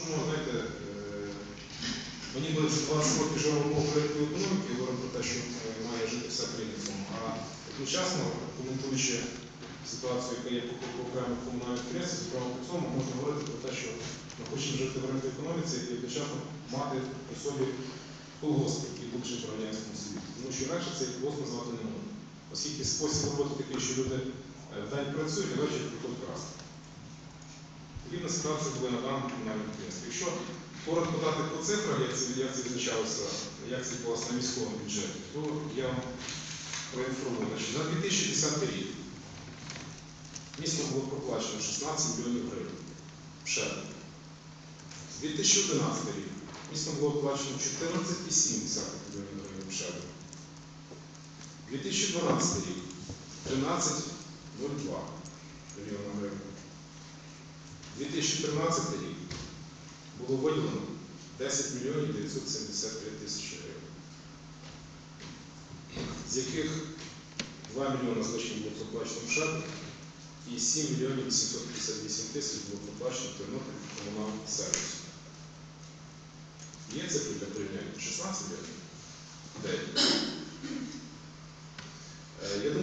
Ну, знаєте, е, мені буде вже 20 років житлового порядку економіки, говоримо про те, що е, має жити вся країна. А одночасно, коментуючи ситуацію, яка є по окремих комунальних підприємствах, зокрема по цьому, можна говорити про те, що ми хочемо жити в ринку економіці і одночасно мати при собі колгосп, який жити в радянському світі. Тому що інакше цей колгосп назвати не можна. Оскільки спосіб роботи такий, що люди е, вдень працюють, а ввечері приходять красти. Подібна ситуація була на даному комунальному підприємстві. Якщо коротко дати по цифрах, як це, як це відзначалося, як це відбулося на міському бюджеті, то я вам проінформую. За 2010 рік містом було проплачено 16 мільйонів гривень. Ще. З 2011 рік містом було оплачено 14,7 мільйонів гривень. Ще. 2012 рік 13,02 мільйона гривень. 2013 рік було виділено 10 мільйонів 973 тисячі гривень, з яких 2 мільйони з було проплачено в ШЕП і 7 мільйонів 858 тисяч було проплачено Тернопіль комунальному сервісу. Є цифри для порівняння? 16 мільйонів?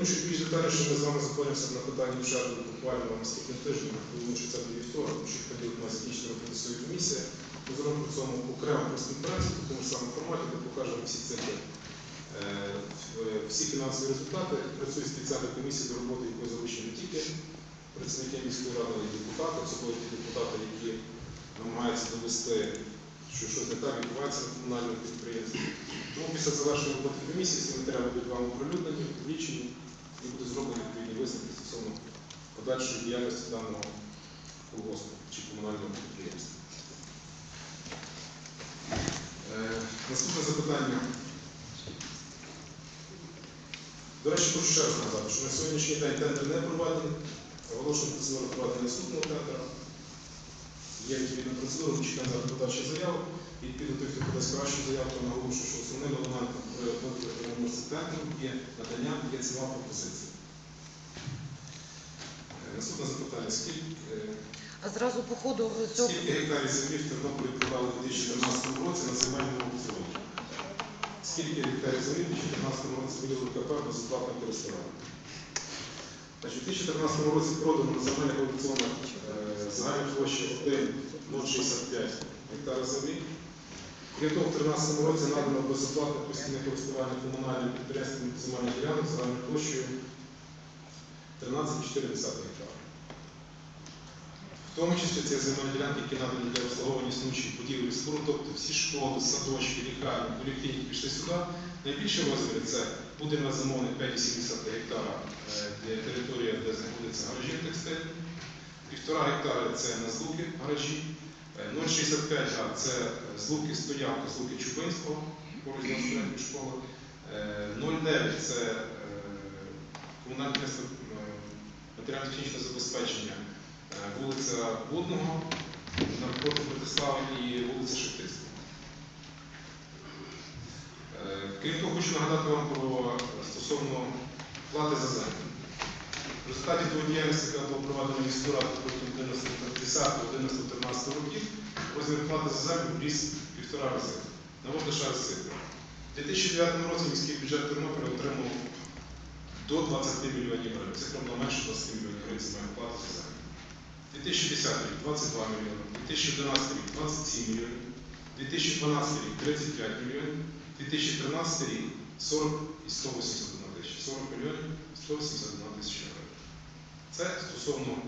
Думаю, що більш детальніше ми з вами зупинимося на питанні бюджету буквально на наступний тиждень. Думаю, що це буде вівторок, тому що в понеділок у нас роботи своєї комісії. Ми зробимо при цьому окрему прес-конференцію в тому ж самому форматі, де покажемо всі цифри, е, всі фінансові результати. Працює спеціальна комісія до роботи, якої залучені не тільки представники міської ради, але й депутати, особливо ті депутати, які намагаються довести, що щось не так відбувається на комунальному підприємстві. Тому після завершення роботи комісії всі матеріали будуть вам оприлюднені, публічені і буде зроблені відповідні висновки стосовно подальшої діяльності даного колгоспу чи комунального підприємства. Е, Наступне запитання. До речі, хочу ще раз нагадати, що на сьогоднішній день тендер не проведений, оголошено процедуру проведення наступного тендера. Є відповідна процедура, ми чекаємо зараз подачі заяви. І відповідно той, хто подасть кращу заяву, то наголошую, що основним елементом при виборі тендеру є надання, є ціна пропозиції. Е, Наступне запитання. Скільки, е, А зразу по ходу цього Скільки гектарів землі в Тернополі продали у 2014 році на земельному аукціоні? Скільки гектарів землі в 2014 році виділили КП безоплатне користування? Значить, у 2014 році продано на земельних аукціонах е, загальна площа 1,065 гектара землі. Крім того, в 2013 році надано безоплатне постійне користування комунальним підприємствам земельних ділянок загальною площею 13,4 гектара. В тому числі це земельні ділянки, які надані для обслуговування існуючих будівель споруд, тобто всі школи, садочки, лікарні, поліклініки пішли сюди. Найбільший розмір це буде на замовник 5,7 гектара е, для території, де знаходяться гаражі текстильні. Півтора гектара це на злуки гаражі. Е, 0,65 га це злуки стоянка, злуки Чубинського, поруч з середньої школи. Е, 0,9 це е, комунальне е, матеріально-технічне забезпечення. Е, вулиця Будного, навпроти Братислави і вулиця Шептицька. Е, Крім того, хочу нагадати вам про стосовно плати за землю. В результаті того діяльності, яка була проведена міською радою протягом 10-11-13 років, розмір плати за землю ріс в півтора рази. Наводи ще раз цифри. У 2009 році міський бюджет Тернополя отримав до 20 мільйонів гривень. Цифра була менше 20 мільйонів гривень земельної плати за землю. 2010 рік 22 мільйони, 2011 рік 27 мільйонів, 2012 рік 35 мільйонів, 2013 рік 40 і 181 тисяча, 40 мільйонів 181 тисяча гривень. Це стосовно е,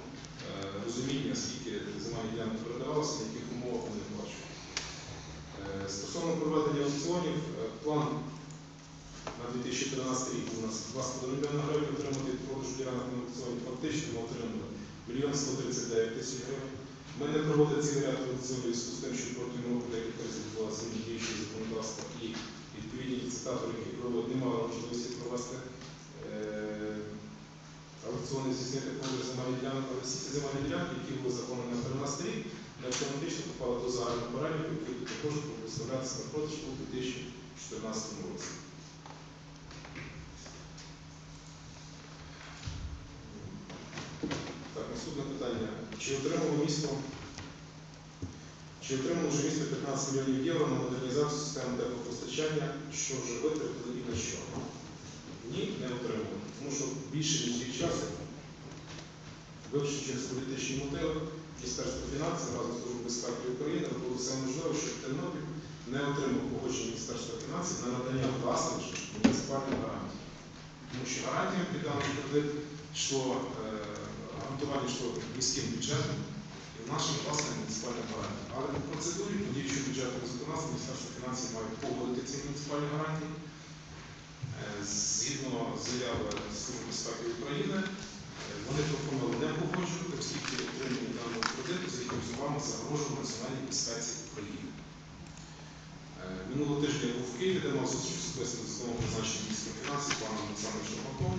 розуміння, скільки земельних ділянок передавалося, на яких умовах вони оплачують. Е, стосовно проведення аукціонів, е, план на 2013 рік у нас 2,5 мільйона гривень отримати від продажу ділянок на аукціоні. Фактично ми отримали мільйон 139 тисяч гривень. Ми не проводили цілий ряд аукціонів з тим, що протягом року декілька відбувалося діючого законодавства і відповідні ліцитатори, які проводять, не мали можливості провести е, аукціони здійснити продаж земельних ділянок, але всі земельні ділянки, які були заповнені на 13 рік, не автоматично попали до загального переліку, який також виставлятися на продаж у 2014 році. Так, наступне питання. Чи отримало місто Чи отримали вже місто 15 мільйонів євро на модернізацію системи теплопостачання, що вже витратили і на що? Ні, не отримали. Тому що більше ніж рік часу, вивчені через політичні мотиви, Міністерство фінансів разом з Службою безпеки України робило все можливе, щоб Тернопіль не отримав погодження Міністерства фінансів на надання власних муніципальних гарантій. Тому що гарантіям під даний кредит йшло е, гарантування йшло міським бюджетом нашим власним муніципальним гарантіям. Але по процедурі, по діючому бюджетному законодавству, Міністерство фінансів має погодити ці муніципальні гарантії. Е, Згідно заяви Служби безпеки України, е, вони пропонували не погоджувати, оскільки отримання даного кредиту, за їхніми словами, загрожує національній безпеці України. Е, Минулого тижня я був в Києві, де мав зустріч з головним призначенням міністра фінансів паном Олександром Шармаком.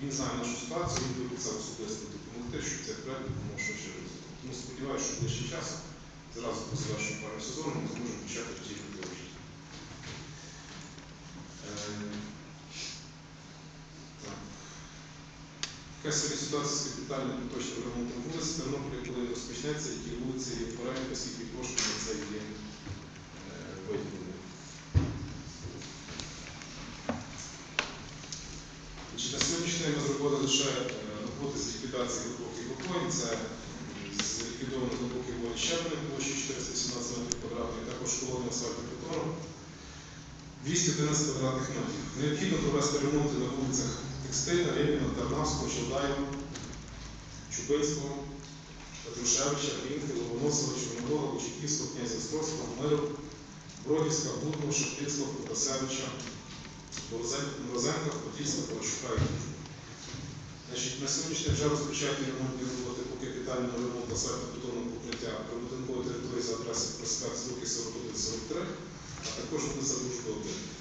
Він знає нашу ситуацію, він виписав особисто допомогти, щоб цей проект допомог швидше розвитку. Тому сподіваюся, що ближчим часом, зразу по завершенню пару сезону, ми зможемо почати втілювати вчити. Яка сьогодні ситуація з капітальним поточним ремонтом вулиць Тернополя, коли розпочнеться, які вулиці є в порядку, скільки коштів на це є е, виділено. На сьогоднішній день ми зробили лише е, роботи з ліквідації глибоких вогонь. М, зліквідовано глибокі вогонь щеплення площі 417 метрів квадратних, також колони асфальту бетону 211 квадратних метрів. Необхідно провести ремонти на вулицях Текстильна, Рєпіна, Тарнавського, Чордаєва, Чубинського, Петрушевича, Рінки, Ломоносова, Чорнобога, Кучаківського, князя Острозького, Миру, Бродівська, Будного, Шептицького, Протасевича, Морозенка, Подільська, Палащука і Дружба. Значить, на сьогоднішній вже розпочаті ремонтні роботи по капітальному ремонту асфальту бетонного покриття прибудинкової території за адресою проспект Звуки 41-43, а також вулиця Дружба 1.